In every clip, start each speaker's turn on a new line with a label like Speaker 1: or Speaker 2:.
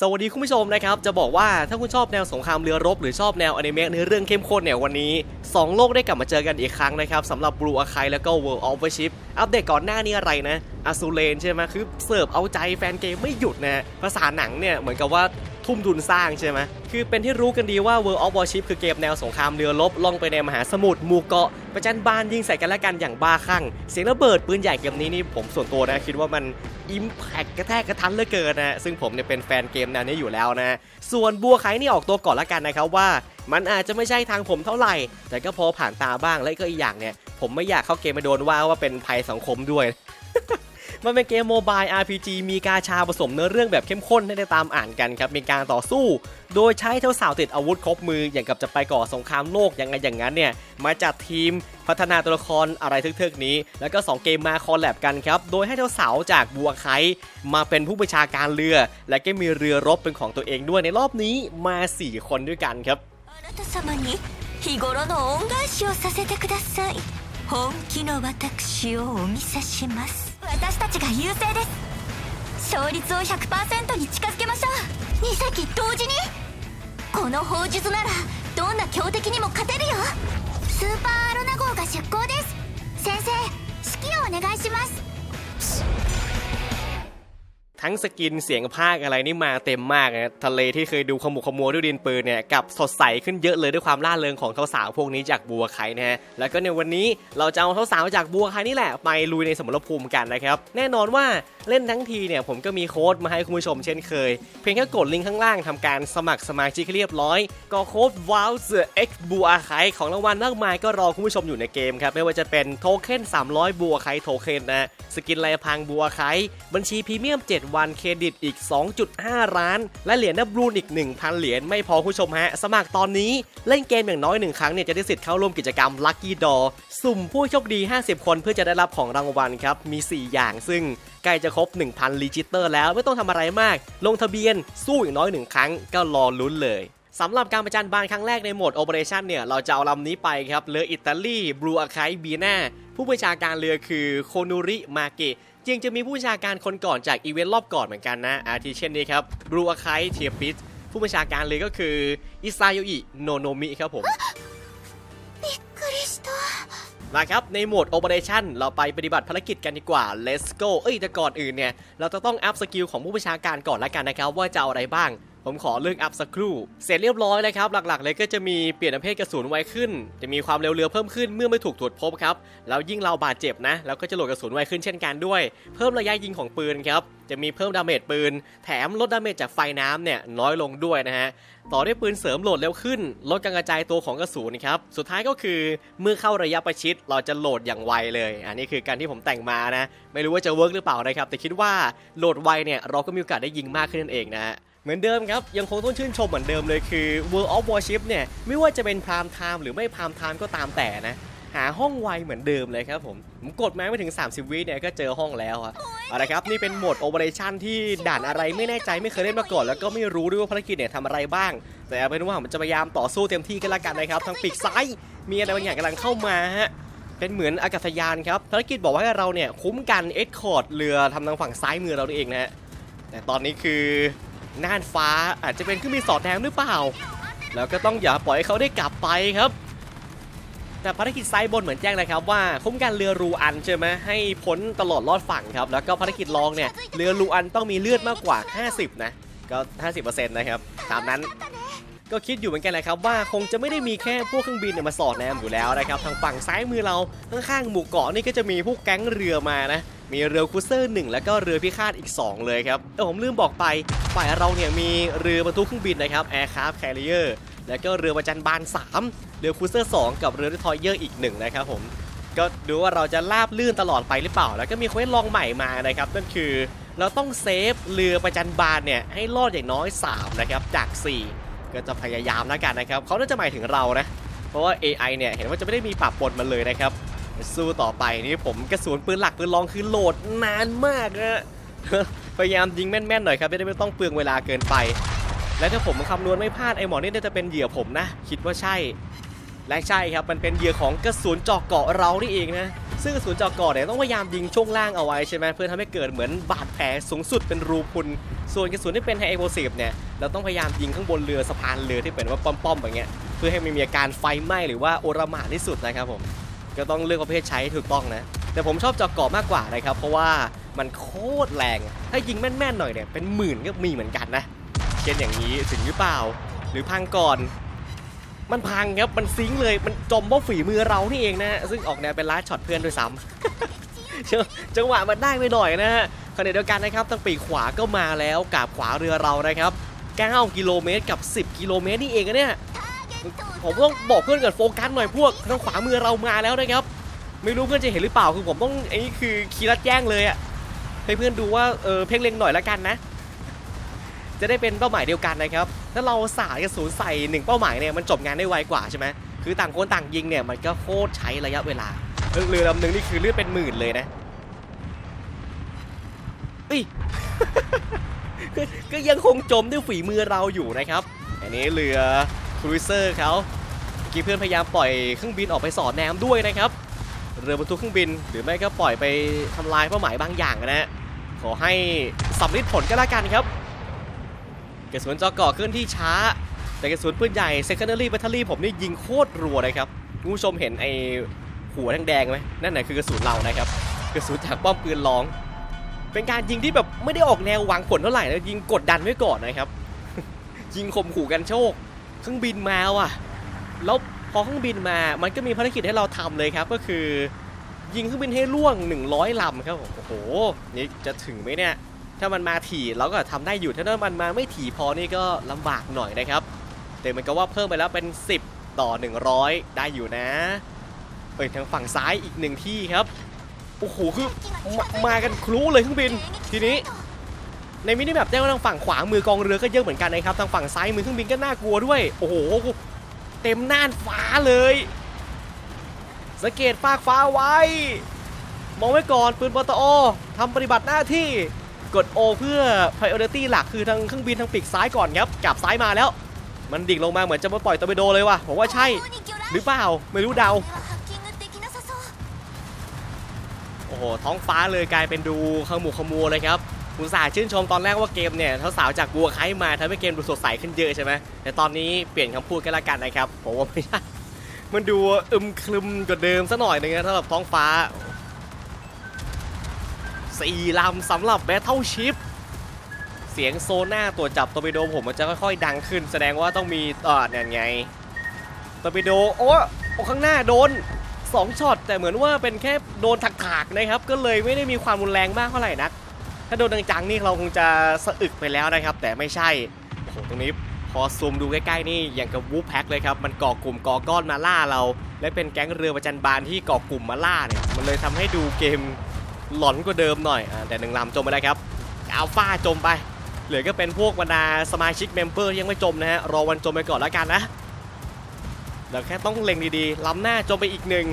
Speaker 1: สวัสดีคุณผู้ชมนะครับ จะบอกว่าถ้าคุณชอบแนวสงครามเรือรบ หรือชอบแนวอนิเมะเนื้อเรื่องเข้มข้นเนี่ยวันนี้ 2 โลกได้กลับมาเจอกันอีกครั้งนะครับสำหรับ Blue Archive แล้วก็ World of Warship อัปเดตก่อนหน้านี้อะไรนะอ z ูเลนใช่ไหมคือเสิร์ฟเอาใจแฟนเกมไม่หยุดนะภาษาหนังเนี่ยเหมือนกับว่า ทุ่มทุนสร้างใช่ไหมคือเป็นที่รู้กันดีว่า World of Warship คือเกมแนวสงครามเรือรบล่องไปในมหาสมุทรหมู่เกาะประจันบานยิงใส่กันและกันอย่างบ้าคลั่ง เสียงระเบิดปืนใหญ่เกมนี้นี่ผมส่วนตัวนะคิดว่ามันอิมแพกกระแทกกระทันเหลือเกินนะซึ่งผมเนี่ยเป็นแฟนเกมแนวนี้อยู่แล้วนะ ส่วนบัวไข่นี่ออกตัวก่อนละกันนะครับว่า มันอาจจะไม่ใช่ทางผมเท่าไหร่ แต่ก็พอผ่านตาบ้างและก็อีกอย่างเนี่ยผมไม่อยากเข้าเกมไปโดนว่าว่าเป็นภัยสังคมด้วย มันเป็นเกมโมบาย RPG มีกาชาผสมเนื้อเรื่องแบบเข้มข้นให้ได้ตามอ่านกันครับ มีการต่อสู้ โดยใช้เท่าสาวติดอาวุธครบมือ อย่างกับจะไปก่อสงครามโลกอย่างไงอย่างนั้นเนี่ย มาจัดทีมพัฒนาตัวละครอะไรทึกๆนี้ แล้วก็ 2 เกมมาคอลแลบกันครับ โดยให้เท่าสาวจากบัวไคมาเป็นผู้บัญชาการเรือ และก็มีเรือรบเป็นของตัวเองด้วยในรอบนี้มา 4 คนด้วยกันครับ
Speaker 2: あなた様に日頃の恩返しをさせてください本気の私をお見せします 私たちが優勢です。勝率を100%に近づけましょう。2隻同時に。この砲術ならどんな強敵にも勝てるよ。スーパーアロナ号が出航です。先生指揮をお願いします。
Speaker 1: ทั้งสกินเสียงภาคอะไรนี่มาเต็มมากนะทะเลที่เคยดูขมุขมัวด้วยดินปืนเนี่ยกับสดใสขึ้นเยอะเลยด้วยความล่าเริงของสาวพวกนี้จากบัวไคนะฮะแล้วก็ในวันนี้เราจะเอาสาวจากบัวไคนี่แหละไปลุยในสมรภูมิกันนะครับ แน่นอนว่าเล่นทั้งทีเนี่ยผมก็มีโค้ดมาให้คุณผู้ชมเช่นเคย เพียงแค่กดลิงก์ข้างล่างทำการสมัครสมาชิกให้เรียบร้อย ก็โค้ด w o w z X บัวไคของรางวัลมากมายก็รอคุณผู้ชมอยู่ในเกมครับไม่ว่าจะเป็นโทเค็น300 บัวไคโทเค็นนะสกินลายพังบัวไคบัญชีพรีเมียม7วันเครดิตอีก 2.5 ล้าน และเหรียญดับรูนอีก 1,000 เหรียญไม่พอคุณผู้ชมฮะ สมัครตอนนี้เล่นเกมอย่างน้อยหนึ่งครั้งเนี่ยจะได้สิทธิ์เข้าร่วมกิจกรรม Lucky Door สุ่มผู้โชคดี 50 คนเพื่อจะได้รับของรางวัลครับ มี 4 อย่างซึ่งใกล้จะครบ 1,000รีจิสเตอร์แล้วไม่ต้องทำอะไรมาก ลงทะเบียนสู้อย่างน้อยหนึ่งครั้งก็รอลุ้นเลยสำหรับการประจันบานครั้งแรกในโหมด Operation เนี่ย เราจะเอาลำนี้ไปครับ เรืออิตาลีบลูอาคายบีนาผู้บัญชาการเรือคือโคนูริมาเกะ จริงจะมีผู้บัญชาการคนก่อนจากอีเวนต์รอบก่อนเหมือนกันนะอาทิเช่นนี้ครับบรูอาคายเทียปิสผู้บัญชาการเลยก็คืออิซาโยอิโนโนมิครับผมมาครับ ในโหมดโ Operation เราไปปฏิบัติภารกิจกันดีกว่า Let's go เอ้ยแต่ก่อนอื่นเนี่ย เราจะต้องอัพสกิลของผู้ประชาการก่อนละกันนะครับ ว่าจะเอาอะไรบ้าง ผมขอเลือกอัพสักครู่ เสร็จเรียบร้อยแล้วครับ หลักๆ เลยก็จะมีเปลี่ยนประเภทกระสุนไวขึ้น จะมีความเร็วเรือเพิ่มขึ้นเมื่อไม่ถูกตรวจพบครับ แล้วยิ่งเราบาดเจ็บนะแล้วก็จะโหลดกระสุนไวขึ้นเช่นกันด้วย เพิ่มระยะยิงของปืนครับ จะมีเพิ่มดาเมจปืน แถมลดดาเมจจากไฟน้ำเนี่ยน้อยลงด้วยนะฮะ ต่อด้วยปืนเสริมโหลดเร็วขึ้น ลดการกระจายตัวของกระสุนครับ สุดท้ายก็คือเมื่อเข้าระยะประชิดเราจะโหลดอย่างไวเลย อันนี้คือการที่ผมแต่งมานะ ไม่รู้ว่าจะเวิร์กหรือเปล่านะครับ แต่คิดว่าโหลดไวเนี่ยเราก็มีโอกาสได้ยิงมากขึ้นนั่นเองนะฮะ เหมือนเดิมครับ ยังคงต้องชื่นชมเหมือนเดิมเลยคือ World of Warship เนี่ย ไม่ว่าจะเป็นพรามไทม์หรือไม่พรามไทม์ก็ตามแต่นะ หาห้องไวเหมือนเดิมเลยครับผม ผมกดมาไม่ถึง 30 วิเนี่ยก็เจอห้องแล้วอะเอาละครับนี่เป็นโหมด Operation ที่ด่านอะไรไม่แน่ใจไม่เคยเล่นมาก่อน แล้วก็ไม่รู้ด้วยว่าภารกิจเนี่ยทำอะไรบ้าง แต่เอาเป็นว่าผมจะพยายามต่อสู้เต็มที่กันละกันนะครับทางปีกซ้ายมีอะไรบางอย่างกำลังเข้ามาฮะเป็นเหมือนอากาศยานครับภารกิจบอกว่าเราเนี่ยคุ้มกันเอ็กคอร์ดเรือทำทางฝั่งซ้ายมือเราเองนะฮะแต่ตอนนี้คือ น่านฟ้าอาจจะเป็นเครื่องบินสอดแนมหรือเปล่า แล้วก็ต้องอย่าปล่อยให้เขาได้กลับไปครับ แต่ภารกิจไซด์บนเหมือนแจ้งเลยครับว่าคุ้มกันเรือรูอันใช่ไหมให้พ้นตลอดรอดฝั่งครับ แล้วก็ภารกิจรองเนี่ยเรือรูอันต้องมีเลือดมากกว่า 50 นะ ก็ 50%นะครับ ตามนั้นก็คิดอยู่เหมือนกันแหละครับว่าคงจะไม่ได้มีแค่พวกเครื่องบินเนี่ยมาสอดแนมอยู่แล้วนะครับ ทางฝั่งซ้ายมือเราข้างๆหมู่เกาะนี่ก็จะมีพวกแก๊งเรือมานะ มีเรือคูเซอร์หนึ่งแล้วก็เรือพิฆาตอีก 2 เลยครับเออผมลืมบอกไปฝ่ายเราเนี่ยมีเรือบรรทุกเครื่องบินนะครับ Aircraft Carrier แล้วก็เรือประจันบาน 3 เรือคูเซอร์ 2 กับเรือทอยเยอร์อีกหนึ่งนะครับผมก็ดูว่าเราจะลาบลื่นตลอดไปหรือเปล่า แล้วก็มีเควสลองใหม่มานะครับนั่นคือเราต้องเซฟเรือประจันบานเนี่ยให้รอดอย่างน้อย 3 นะครับจาก 4 ก็จะพยายามแล้วกันนะครับเขาน่าจะหมายถึงเรานะเพราะว่า AI เนี่ยเห็นว่าจะไม่ได้มีปรับปนมันเลยนะครับ สู้ต่อไปนี่ผมกระสุนปืนหลักปืนรองคือโหลดนานมากนะพยายามยิงแม่นๆหน่อยครับจะได้ไม่ต้องเปลืองเวลาเกินไป และถ้าผมคำนวณไม่พลาดไอ้หมอนี่น่าจะเป็นเหยื่อผมนะ คิดว่าใช่ และใช่ครับมันเป็นเหยื่อของกระสุนเจาะเกาะเรานี่เองนะซึ่งกระสุนเจาะก่อเนี่ยต้องพยายามยิงช่วงล่างเอาไว้ใช่ไหมเพื่อทำให้เกิดเหมือนบาดแผลสูงสุดเป็นรูพุน ส่วนกระสุนที่เป็นไฮเอ็กโพซีฟเนี่ยเราต้องพยายามยิงข้างบนเรือสะพานเรือที่เป็นว่าป้อมๆอย่างเงี้ยเพื่อให้มันมีอาการไฟไหม้หรือว่าโอระหมาที่สุดนะครับผม ก็ต้องเลือกประเภทใช้ให้ถูกต้องนะ แต่ผมชอบเจาะก่อมากกว่านะครับ เพราะว่ามันโคตรแรง ถ้ายิงแม่นๆหน่อยเนี่ยเป็นหมื่นก็มีเหมือนกันนะเช่นอย่างนี้ถึงหรือเปล่า หรือพังก่อน มันพังครับมันซิงเลยมันจมเพราะฝีมือเรานี่เองนะซึ่งออกแนวเป็นล้าช็อตเพื่อนด้วยซ้ำจังจังหวะมันได้ไปหน่อยนะฮะขณะเดียวกันนะครับทางปีกขวาก็มาแล้วกาบขวาเรือเรานะครับ9กิโลเมตรกับ 10 กิโลเมตรนี่เองนะเนี่ย ผมต้องบอกเพื่อนก่อนโฟกัสหน่อยพวกทางขวามือเรามาแล้วนะครับ ไม่รู้เพื่อนจะเห็นหรือเปล่าคือผมต้องไอ้นี่คือคีรัดแจ้งเลยอะให้เพื่อนดูว่าเออเพ่งเล็งหน่อยละกันนะ จะได้เป็นเป้าหมายเดียวกันนะครับถ้าเราสาดกระสุนใส่หนึ่งเป้าหมายเนี่ยมันจบงานได้ไวกว่าใช่ไหมคือต่างคนต่างยิงเนี่ยมันก็โคตรใช้ระยะเวลาเรือลำหนึ่งนี่คือเลือดเป็นหมื่นเลยนะเอ้ยก็ยังคงจมด้วยฝีมือเราอยู่นะครับ อันนี้เรือ ครูเซอร์เขาเมื่อกี้เพื่อนพยายามปล่อยเครื่องบินออกไปสอดแนมด้วยนะครับ เรือบรรทุกเครื่องบิน หรือไม่ก็ปล่อยไปทำลายเป้าหมายบางอย่างนะฮะขอให้สำเร็จผลก็แล้วกันครับกระสุนจอก่อเคลื่อนที่ช้า แต่กระสุนปืนใหญ่ secondary battery ผมนี่ยิงโคตรรัวเลยครับผู้ชมเห็นไอ้หัวแดงๆไหมนั่นแหละคือกระสุนเรานะครับกระสุนจากป้อมปืนลอง เป็นการยิงที่แบบไม่ได้ออกแนวหวังผลเท่าไหร่นะยิงกดดันไว้ก่อนนะครับ ยิงข่มขู่กันโชค เครื่องบินมาว่ะ แล้วพอเครื่องบินมา มันก็มีภารกิจให้เราทำเลยครับ ก็คือ ยิงเครื่องบินให้ล่วง 100ลำครับ โอ้โห นี่จะถึงไหมเนี่ย ถ้ามันมาถี่เราก็ทำได้อยู่ ถ้ามันมาไม่ถี่พอนี่ก็ลำบากหน่อยนะครับ แต่มันก็ว่าเพิ่มไปแล้วเป็น 10 ต่อ 100 ได้อยู่นะ เอ้ยทางฝั่งซ้ายอีกหนึ่งที่ครับ โอ้โห คือมามากันคลุ้เลยเครื่องบิน ทีนี้ ในมินิแมปแจ้งว่าทางฝั่งขวามือกองเรือก็เยอะเหมือนกันนะครับทางฝั่งซ้ายมือเครื่องบินก็น่ากลัวด้วย โอ้โหเต็มน่านฟ้าเลยสังเกตฟากฟ้าไว้ มองไว้ก่อนปืนปตอทำปฏิบัติหน้าที่กด O เพื่อ priority หลักคือทางเครื่องบินทางปีกซ้ายก่อนครับกลับซ้ายมาแล้ว มันดิ่งลงมาเหมือนจะมาปล่อยตอร์ปิโดเลยว่ะผมว่าใช่ หรือเปล่าไม่รู้เดาโอ้โหท้องฟ้าเลยกลายเป็นดูขมุขมัวเลยครับ คุณสาห์ชื่นชมตอนแรกว่าเกมเนี่ยสาวจากบัวไคมาทำให้เกมดูสดใสขึ้นเยอะใช่ไหมแต่ตอนนี้เปลี่ยนคำพูดกันละกันนะครับผมว่าไม่ใช่มันดูอึมครึมกว่าเดิมซะหน่อยนึงนะสำหรับท้องฟ้าสี่ลำสำหรับแบทเทิลชิพเสียงโซน่าตัวจับตอร์ปิโดผมมันจะค่อยๆ ดังขึ้น แสดงว่าต้องมีต่อเนี่ยไงตอร์ปิโดโอ้โอ้ข้างหน้าโดนสองช็อตแต่เหมือนว่าเป็นแค่โดนถักๆนะครับ ก็เลยไม่ได้มีความรุนแรงมากเท่าไหร่นัก ถ้าโดนจังๆนี่เราคงจะสะอึกไปแล้วนะครับ แต่ไม่ใช่โอ้โหตรงนี้พอซูมดูใกล้ๆนี่อย่างกับวูฟแพ็คเลยครับมันก่อกลุ่มก่อก้อนมาล่าเรา และเป็นแก๊งเรือประจันบานที่ก่อกลุ่มมาล่าเนี่ยมันเลยทำให้ดูเกมหลอนกว่าเดิมหน่อยอแต่หนึ่งลำจมไปแล้วครับอัลฟาจมไปเหลือก็เป็นพวกบรรดาสมาชิกเมมเบอร์ยังไม่จมนะฮะรอวันจมไปก่อนแล้วกันนะเราแค่ต้องเล็งดีๆ ล้ำหน้าจมไปอีกหนึ่ง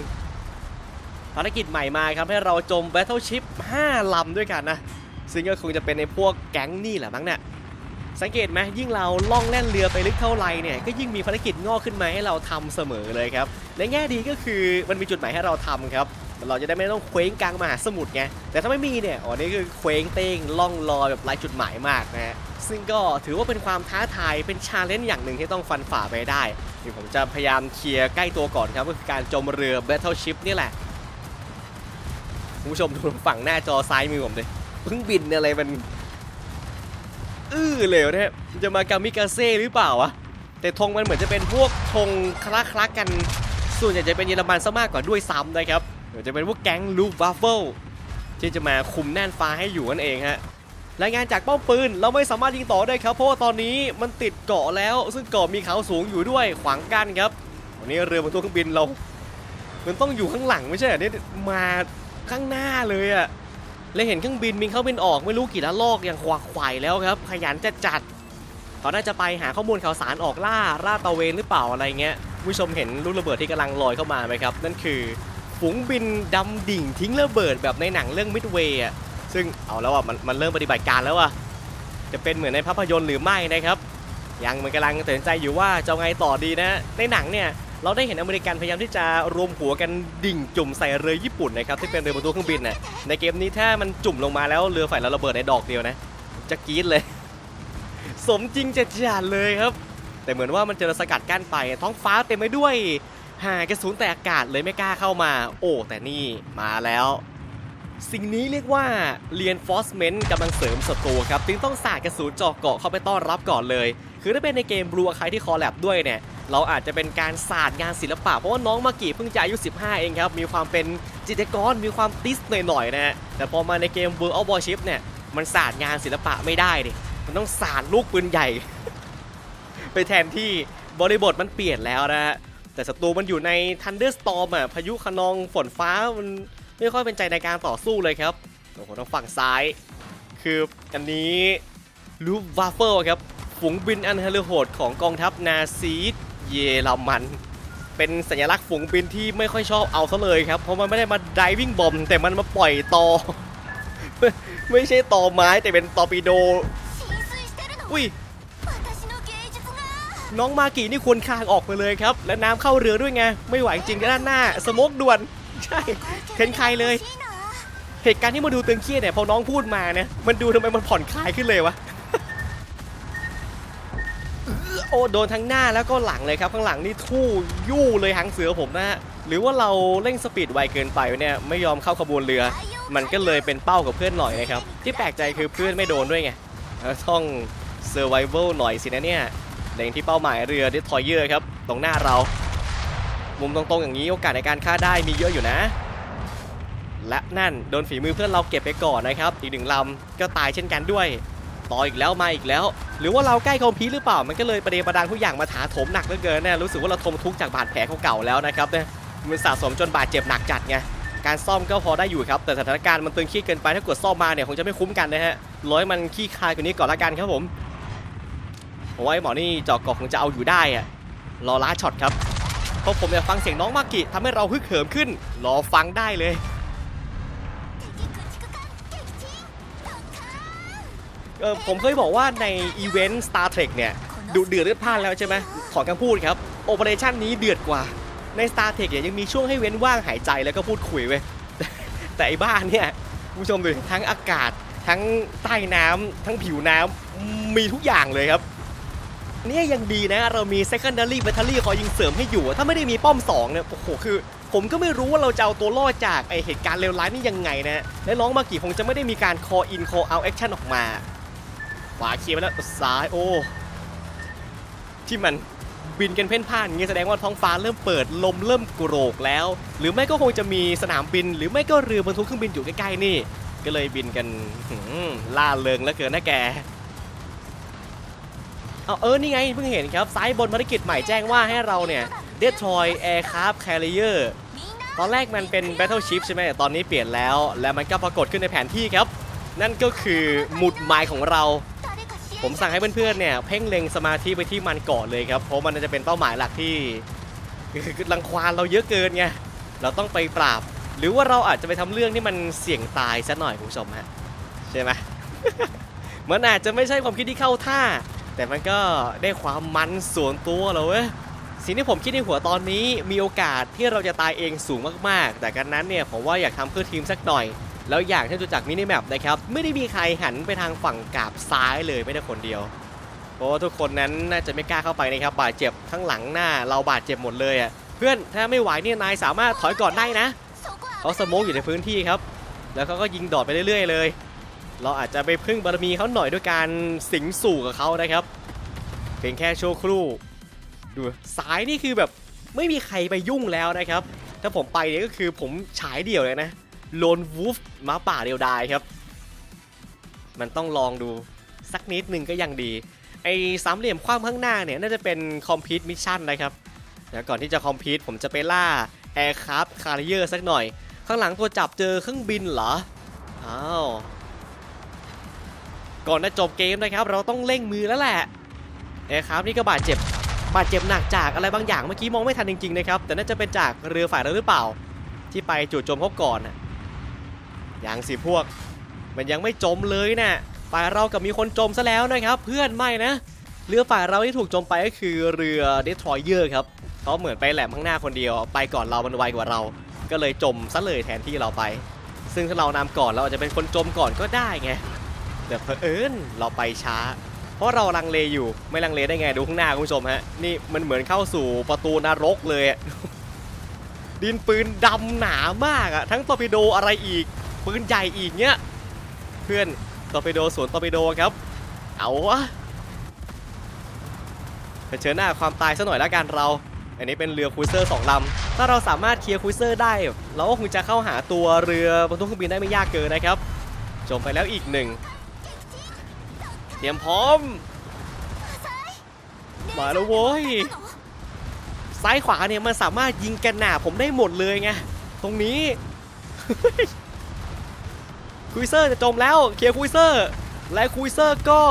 Speaker 1: ภารกิจใหม่มาครับให้เราจม Battleship 5 ลำด้วยกันนะ ซึ่งก็คงจะเป็นในพวกแก๊งนี่แหละมั้งเนี่ยสังเกตไหมยิ่งเราล่องแล่นเรือไปลึกเท่าไรเนี่ยก็ยิ่งมีภารกิจงอกขึ้นมาให้เราทำเสมอเลยครับในแง่ดีก็คือมันมีจุดหมายให้เราทำครับเราจะได้ไม่ต้องเคว้งกลางมหาสมุทรไงแต่ถ้าไม่มีเนี่ยอ๋อนี่คือเคว้งเต้งล่องลอยแบบไร้จุดหมายมากนะฮะซึ่งก็ถือว่าเป็นความท้าทายเป็นชาเลนจ์อย่างหนึ่งที่ต้องฟันฝ่าไปได้เดี๋ยวผมจะพยายามเคลียร์ใกล้ตัวก่อนครับก็คือการจมเรือ Battleship นี่แหละคุณผู้ชมดูฝั่งหน้าจอซ้ายมือผมเลย เพิ่งบินอะไรมันอื้อเลวนี่ยมันจะมากามิกาเซ่หรือเปล่าวะแต่ธงมันเหมือนจะเป็นพวกธงคละคละกัน ส่วนใหญ่จะเป็นเยอรมันซะมากกว่าด้วยซ้ำนะครับเดี๋ยวจะเป็นพวกแก๊งลูฟวัฟเฟิลที่จะมาคุมแน่นฟ้าให้อยู่นั่นเองฮะรายงานจากป้อมปืนเราไม่สามารถยิงต่อได้ครับ เพราะว่าตอนนี้มันติดเกาะแล้ว ซึ่งเกาะมีเขาสูงอยู่ด้วยขวางกั้นครับวันนี้เรือบรรทุกเครื่องบินเรา มันต้องอยู่ข้างหลังไม่ใช่เหรอเนี่ยมาข้างหน้าเลยอะ เลยเห็นเครื่องบินบินเข้าบินออกไม่รู้กี่ละลอกอย่างขวักไขว่แล้วครับ ขยันจะจัดเขาน่าจะไปหาข้อมูลข่าวสารออกล่าล่าตะเวนหรือเปล่าอะไรเงี้ยผู้ชมเห็นลูกระเบิดที่กำลังลอยเข้ามาไหมครับ นั่นคือฝูงบินดำดิ่งทิ้งระเบิดแบบในหนังเรื่องมิดเวย์อะซึ่งเอาแล้วอะมันมันเริ่มปฏิบัติการแล้วอะจะเป็นเหมือนในภาพยนตร์หรือไม่นะครับ ยังมันกำลังตัดสินใจอยู่ว่าจะไงต่อดีนะ ในหนังเนี่ย เราได้เห็นอเมริกันพยายามที่จะรวมหัวกันดิ่งจุ่มใส่เรือญี่ปุ่นนะครับที่เป็นเรือบรรทุกเครื่องบินน่ะในเกมนี้ถ้ามันจุ่มลงมาแล้วเรือฝ่ายเราระเบิดในดอกเดียวนะจะกรี๊ดเลย สมจริงจะจานเลยครับ แต่เหมือนว่ามันเจอสกัดกั้นไปท้องฟ้าเต็มไปด้วยหากระสุนแต่อากาศเลยไม่กล้าเข้ามา โอ้แต่นี่มาแล้ว สิ่งนี้เรียกว่า reinforcement กำลังเสริมศัตรูครับจึงต้องสาดกระสุนเจาะเกาะเข้าไปต้อนรับก่อนเลย คือถ้าเป็นในเกมบลูใครที่คอแลบด้วยเนี่ยเราอาจจะเป็นการสาดงานศิลปะ เพราะว่าน้องมากิเพิ่งจะอายุ 15 เองครับ มีความเป็นจิตรกรมีความติสหน่อยๆนะฮะแต่พอมาในเกม World of Warship เนี่ยมันสาดงานศิลปะไม่ได้ดิมันต้องสาดลูกปืนใหญ่ ไปแทนที่บริบทมันเปลี่ยนแล้วนะฮะแต่ศัตรูมันอยู่ใน Thunderstorm อะพายุคะนองฝนฟ้ามัน ไม่ค่อยเป็นใจในการต่อสู้เลยครับโอ้โหทางฝั่งซ้าย คืออันนี้ลูฟวาเฟอร์ครับฝูงบินอันเฮลโหดของกองทัพนาซีเยอรมัน เป็นสัญลักษณ์ฝูงบินที่ไม่ค่อยชอบเอาซะเลยครับ เพราะมันไม่ได้มาดิวิ่งบอมแต่มันมาปล่อยตอ ไม่ใช่ตอไม้แต่เป็นตอปิโด อุ้ยน้องมากี่นี่ควรคางออกไปเลยครับ และน้ำเข้าเรือด้วยไง ไม่ไหวจริงด้านหน้า สมกด่วน ใช่เทนใครเลย เหตุการณ์ที่มาดูตึงเครียดเนี่ยพอน้องพูดมาเนี่ยมันดูทำไมมันผ่อนคลายขึ้นเลยวะโอ้โดนทั้งหน้าแล้วก็หลังเลยครับ ข้างหลังนี่ทู่ยู่เลยหางเสือผมนะฮะหรือว่าเราเร่งสปีดไวเกินไปเนี่ยไม่ยอมเข้าขบวนเรือ มันก็เลยเป็นเป้ากับเพื่อนหน่อยนะครับ ที่แปลกใจคือเพื่อนไม่โดนด้วยไงต้องเซอร์ไวเวลหน่อยสินะเนี่ยเล็งที่เป้าหมายเรือดิทอยเยอร์ครับ ตรงหน้าเรา มุมตรงๆอย่างนี้โอกาสในการฆ่าได้มีเยอะอยู่นะ และนั่นโดนฝีมือเพื่อนเราเก็บไปก่อนนะครับ อีกหนึ่งลำก็ตายเช่นกันด้วย ต่ออีกแล้วมาอีกแล้ว หรือว่าเราใกล้คอมพีหรือเปล่ามันก็เลยประเดประดังทุกอย่างมาถาโถมหนักเหลือเกินนะรู้สึกว่าเราทนทุกข์จากบาดแผลเก่าๆแล้วนะครับเนี่ยมันสะสมจนบาดเจ็บหนักจัดไงการซ่อมก็พอได้อยู่ครับแต่สถานการณ์มันตึงเครียดเกินไปถ้ากดซ่อมมาเนี่ยคงจะไม่คุ้มกันนะฮะร้อยมันขี้คายกว่านี้ก่อนละกันครับผมผมว่าไอ้ยหมอนี่จอกกอกคงจะเอาอยู่ได้อะรอล้าช็อตครับ ราะผมอยากฟังเสียงน้องมากิทำให้เราฮึกเหิมขึ้น รอฟังได้เลย เออผมเคยบอกว่าในอีเวนต์ Star Trek เนี่ยดูเดือดเลือดพล่านแล้วใช่ไหมขอการพูดครับโอเปอเรชันนี้เดือดกว่า ใน Star Trek เนี่ยยังมีช่วงให้เว้นว่างหายใจแล้วก็พูดคุยเว้ยแต่ไอ้บ้านเนี่ยผู้ชมดูทั้งอากาศ ทั้งใต้น้ำทั้งผิวน้ำมีทุกอย่างเลยครับ เนี่ยยังดีนะ เรามี secondary battery คอยยิงเสริมให้อยู่ ถ้าไม่ได้มีป้อม2เนี่ยโอ้โหคือ ผมก็ไม่รู้ว่าเราจะเอาตัวรอดจากไอเหตุการณ์เลวร้ายนี่ยังไงนะ และน้องมากี่คงจะไม่ได้มีการ call in call out action ออกมาขวาเคลียร์ไปแล้วซ้ายโอ้ที่มันบินกันเพ่นพ่านงี้แสดงว่าท้องฟ้าเริ่มเปิดลมเริ่มโกรกแล้ว หรือไม่ก็คงจะมีสนามบิน หรือไม่ก็เรือบรรทุกเครื่องบินอยู่ใกล้ๆนี่ ก็เลยบินกันล่าเริงแล้วเกินนะแก เอาเออ นี่ไงเพิ่งเห็นครับ ซ้ายบนภารกิจใหม่แจ้งว่าให้เราเนี่ยเดท
Speaker 2: รอย
Speaker 1: แอร์คราฟแคริเออร์ตอนแรกมันเป็น Battleship ใช่ไหมแต่ตอนนี้เปลี่ยนแล้ว และมันก็ปรากฏขึ้นในแผนที่ครับ นั่นก็คือหมุดหมายของเรา ผมสั่งให้เพื่อนๆเนี่ยเพ่งเล็งสมาธิไปที่มันก่อนเลยครับ เพราะมันจะเป็นเป้าหมายหลักที่ลังควานเราเยอะเกินไง เราต้องไปปราบ หรือว่าเราอาจจะไปทำเรื่องที่มันเสี่ยงตายซะหน่อยคุณผู้ชมฮะใช่ไหมมันอาจจะไม่ใช่ความคิดที่เข้าท่า แต่มันก็ได้ความมันส่วนตัวเลยสิ่งที่ผมคิดในหัวตอนนี้มีโอกาสที่เราจะตายเองสูงมากๆ แต่กันนั้นเนี่ยผมว่าอยากทำเพื่อทีมสักหน่อย แล้วอยากที่ดูจากมินิแมปนะครับไม่ได้มีใครหันไปทางฝั่งกาบซ้ายเลยไม่ได้คนเดียว เพราะว่าทุกคนนั้นน่าจะไม่กล้าเข้าไปนะครับบาดเจ็บทั้งหลังหน้า เราบาดเจ็บหมดเลยอะเพื่อนถ้าไม่ไหวเนี่ยนายสามารถถอยก่อนได้นะเขาสโมกอยู่ในพื้นที่ครับ แล้วเขาก็ยิงดอดไปเรื่อยๆเลย เราอาจจะไปพึ่งบารมีเขาหน่อยด้วยการสิงสู่กับเขานะครับ เพียงแค่ชั่วครู่ ดูสายนี่คือแบบไม่มีใครไปยุ่งแล้วนะครับ ถ้าผมไปเนี่ยก็คือผมฉายเดี่ยวเลยนะโลนวูฟมาป่าเดียวดายครับ มันต้องลองดูสักนิดนึงก็ยังดี ไอ้สามเหลี่ยมคว้างข้างหน้าเนี่ยน่าจะเป็นคอมพิวต์มิชชั่นนะครับเดี๋ยวก่อนที่จะคอมพิวต์ผมจะไปล่า Aircraft Carrier สักหน่อย ข้างหลังตัวจับเจอเครื่องบินเหรอ อ้าว ก่อนจะจบเกมนะครับ เราต้องเร่งมือแล้วแหละ Aircraft นี่ก็บาดเจ็บบาดเจ็บหนักจากอะไรบางอย่างเมื่อกี้มองไม่ทันจริงๆนะครับแต่น่าจะเป็นจากเรือฝ่ายเราหรือเปล่า ที่ไปจู่โจมเขาก่อนนะอย่างสิพวก มันยังไม่จมเลยนะ่ะฝ่ายเรากับมีคนจมซะแล้วนะครับ เพื่อนไม่นะเรือฝ่ายเราที่ถูกจมไปก็คือเรือ Destroyer ครับเขาเหมือนไปแหลมข้างหน้าคนเดียว ไปก่อนเรามันไวกว่าเรา ก็เลยจมซะเลยแทนที่เราไป ซึ่งถ้าเรานำก่อนเราอาจจะเป็นคนจมก่อนก็ได้ไง แต่เผอิญเราไปช้า เพราะเราลังเลอยู่ไม่ลังเลได้ไงดูข้างหน้าคุณผู้ชมฮะนี่มันเหมือนเข้าสู่ประตูนรกเลย ดินปืนดำหนามากอะทั้งตอร์ปิโดอะไรอีก ปืนใหญ่อีกเนี้ยเพื่อนตอร์ปิโดสวนตอร์ปิโดครับ เอาวะเผชิญหน้าความตายซะหน่อยแล้วกันเรา อันนี้เป็นเรือครูเซอร์สองลำ ถ้าเราสามารถเคลียร์ครูเซอร์ได้ เราก็คงจะเข้าหาตัวเรือบรรทุกเครื่องบินได้ไม่ยากเกินนะครับ จมไปแล้วอีกหนึ่ง เตรียมพร้อม มาแล้วโว้ย ซ้ายขวาเนี่ยมันสามารถยิงกันหนาผมได้หมดเลยไง ตรงนี้ คุยเซอร์จะจมแล้ว เคลียร์คุยเซอร์ และคุยเซอร์ก็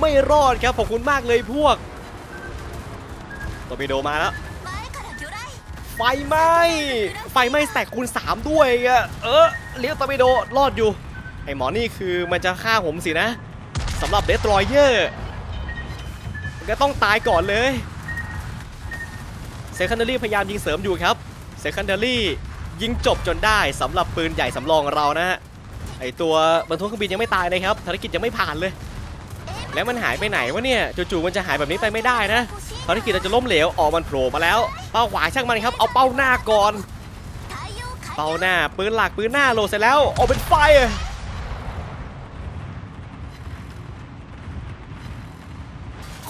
Speaker 1: ไม่รอดครับ ขอบคุณมากเลยพวกตบิโดมาแล้ว ไฟไหมไฟไหมแตกคูณ 3 ด้วยอะเออเลี้ยวตอร์บิโดรอดอยู่ ไอหมอนี่คือมันจะฆ่าผมสินะ สำหรับเดสทรอยเยอร์มันก็ต้องตายก่อนเลยเซคันเดอรี่พยายามยิงเสริมอยู่ครับเซคันเดอรี่ยิงจบจนได้สำหรับปืนใหญ่สำรองเรานะฮะไอตัวบรรทุกเครื่องบินยังไม่ตายนะครับธารกิจยังไม่ผ่านเลย แล้วมันหายไปไหนวะเนี่ยจู่ๆมันจะหายแบบนี้ไปไม่ได้นะธารกิจเราจะล้มเหลวออกมันโผล่มาแล้ว เป้าขวาช่างมันครับเอาเป้าหน้าก่อน เป้าหน้าปืนหลักปืนหน้าโหลดเสร็จแล้วออกเป็นไฟ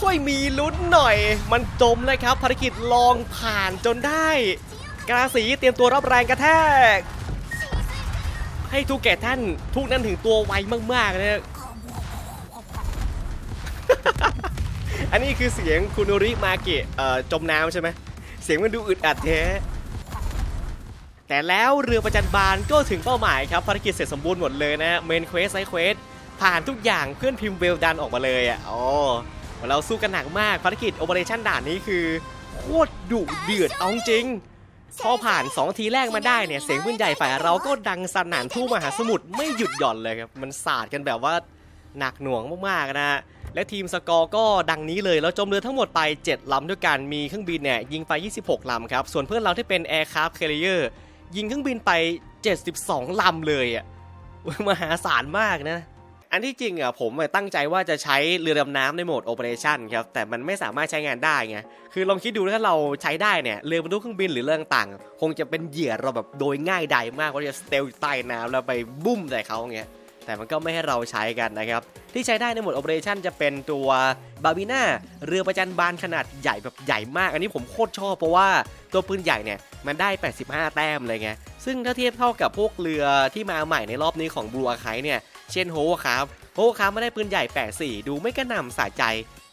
Speaker 1: อะค่อยมีลุ้นหน่อย มันจมเลยครับภารกิจลองผ่านจนได้กราสีเตรียมตัวรับแรงกระแทก ให้ทุกแก่ท่านทุกนั้นถึงตัวไวมากๆนะอันนี้คือเสียงคุณโนริมาเกะจมน้ำใช่ไหมเสียงมันดูอึดอัดแท้แต่แล้วเรือประจันบานก็ถึงเป้าหมายครับภารกิจเสร็จสมบูรณ์หมดเลยนะฮะเมนเควสไซเควสผ่านทุกอย่างเพื่อนพิมพ์เวลดันออกมาเลยอะอ๋อ เราสู้กันหนักมากภารกิจโอเปอเรชั่นด่านนี้คือโคตรดุเดือดเอาจริงพอผ่าน 2 ทีแรกมาได้เนี่ยเสียงปืนใหญ่ฝ่ายเราก็ดังสนั่นทั่วมหาสมุทรไม่หยุดหย่อนเลยครับมันสาดกันแบบว่าหนักหน่วงมากๆนะฮะและทีมสกอร์ก็ดังนี้เลยแล้วจมเรือทั้งหมดไป 7 ลำด้วยกันมีเครื่องบินเนี่ยยิงไป 26 ลำครับ ส่วนเพื่อนเราที่เป็น Aircraft Carrier ยิงเครื่องบินไป 72 ลำเลยอะมหาศาลมากนะ อันที่จริงอะผมตั้งใจว่าจะใช้เรือดำน้ำในโหมด Operation ครับแต่มันไม่สามารถใช้งานได้ไงคือลองคิดดูถ้าเราใช้ได้เนี่ยเรือบรรทุกเครื่องบินหรือเรื่องต่างคงจะเป็นเหยื่อเราแบบโดยง่ายดายมากเพราะจะสเตลใต้น้ำแล้วไปบุ้มใส่เขาอย่างเงี้ยแต่มันก็ไม่ให้เราใช้กันนะครับ ที่ใช้ได้ในโหมด Operation จะเป็นตัวบาบิน่าเรือประจันบานขนาดใหญ่แบบใหญ่มาก อันนี้ผมโคตรชอบเพราะว่าตัวปืนใหญ่เนี่ยมันได้ 85 แต้มเลยไง ซึ่งถ้าเทียบเท่ากับพวกเรือที่มาใหม่ในรอบนี้ของบลูอาไคเนี่ย เช่นโฮคาร์โฮคาร์ไม่ได้ปืนใหญ่84ดูไม่กระหน่ำสะใจ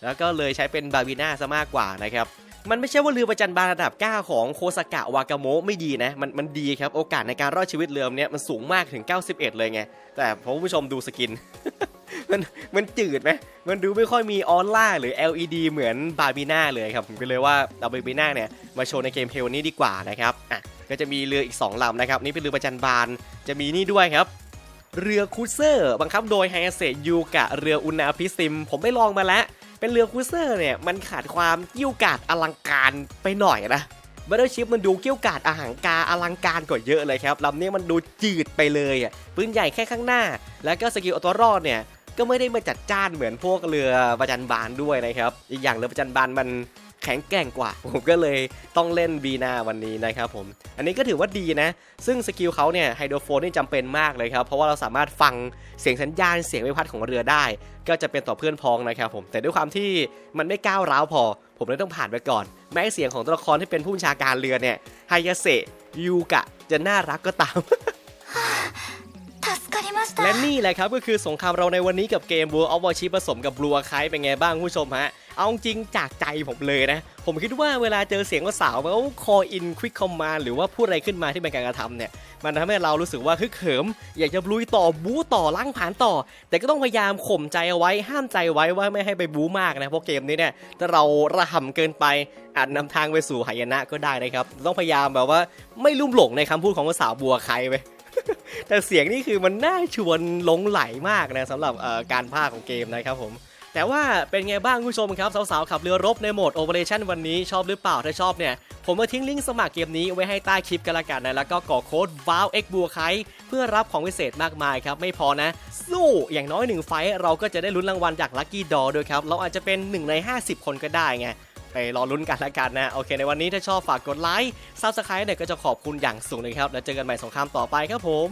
Speaker 1: แล้วก็เลยใช้เป็นบาบิน่าซะมากกว่านะครับมันไม่ใช่ว่าเรือประจันบานระดับ 9 ของโคสกะวากาโมะไม่ดีนะ มันมันดีครับ โอกาสในการรอดชีวิตเรือเนี่ยมันสูงมากถึง 91 เลยไง แต่พอผู้ชมดูสกิน มันมันจืดไหมมันดูไม่ค่อยมีออร่าหรือ LED เหมือนบาบิน่าเลยครับ ผมก็เลยว่าเอาบาบิน่าเนี่ย มาโชว์ในเกมเพลนี้ดีกว่านะครับอะก็จะมีเรืออีก 2ลำนะครับ นี่เป็นเรือประจันบานจะมีนี่ด้วยครับ เรือคูเซอร์ บังคับโดยไฮเซยูกะเรืออุนาพิซิม ผมไปลองมาแล้ว เป็นเรือคูเซอร์เนี่ยมันขาดความกิ้วกาดอลังการไปหน่อยนะบัตเตอร์ชิพมันดูเกี้ยวกาดอาหางกาอลังการกว่าเยอะเลยครับลำนี้มันดูจืดไปเลยอะปืนใหญ่แค่ข้างหน้า แล้วก็สกิลเอาตัวรอดเนี่ยก็ไม่ได้มาจัดจ้านเหมือนพวกเรือประจันบานด้วยนะครับ อีกอย่างเรือประจันบานมัน แข็งแกร่งกว่า ผมก็เลยต้องเล่นบีนาวันนี้นะครับผม อันนี้ก็ถือว่าดีนะ ซึ่งสกิลเขาเนี่ยไฮโดรโฟนนี่จำเป็นมากเลยครับ เพราะว่าเราสามารถฟังเสียงสัญญาณเสียงใบพัดของเรือได้ ก็จะเป็นต่อเพื่อนพ้องนะครับผม แต่ด้วยความที่มันไม่ก้าวร้าวพอ ผมเลยต้องผ่านไปก่อน แม้เสียงของตัวละครที่เป็นผู้บัญชาการเรือเนี่ยไฮยาเซยูกะจะน่ารักก็ตามและนี่แหละครับก็คือสงครามเราในวันนี้กับเกม World of Warship ผสมกับ Blue Archive เป็นไงบ้างผู้ชมฮะ เอาจริงจากใจผมเลยนะ ผมคิดว่าเวลาเจอเสียงว่าสาวเขา call in quick command หรือว่าพูดอะไรขึ้นมาที่เป็นการกระทำเนี่ย มันทำให้เรารู้สึกว่าฮึกเหิม อยากจะลุยต่อบู๊ต่อล้างผ่านต่อ แต่ก็ต้องพยายามข่มใจเอาไว้ห้ามใจไว้ว่าไม่ให้ไปบู๊มากนะเพราะเกมนี้เนี่ยถ้าเราระห่ำเกินไปอาจนำทางไปสู่หายนะก็ได้นะครับ ต้องพยายามแบบว่าไม่ลุ่มหลงในคำพูดของสาวบัวใครไปแต่เสียงนี่คือมันน่าชวนหลงไหลมากนะสำหรับการพากย์ของเกมนะครับผม แต่ว่าเป็นไงบ้างคุณผู้ชมครับ สาวๆ ขับเรือรบในโหมด Operation วันนี้ชอบหรือเปล่า ถ้าชอบเนี่ย ผมมาทิ้งลิงก์สมัครเกมนี้ไว้ให้ใต้คลิปกันละกันนะ แล้วก็กรอกโค้ด v o w x b u a k a i เพื่อรับของพิเศษมากมายครับ ไม่พอนะ สู้อย่างน้อยหนึ่งไฟท์เราก็จะได้ลุ้นรางวัลจาก Lucky d o ด้วยครับ เราอาจจะเป็น 1 ใน 50 คนก็ได้ไงไปรอลุ้นกันละกันนะ โอเค ในวันนี้ถ้าชอบฝากกดไลค์ซับสไครต์เนี่ยก็จะขอบคุณอย่างสูงเลยครับแล้วเจอกันใหม่สงครามต่อไปครับผม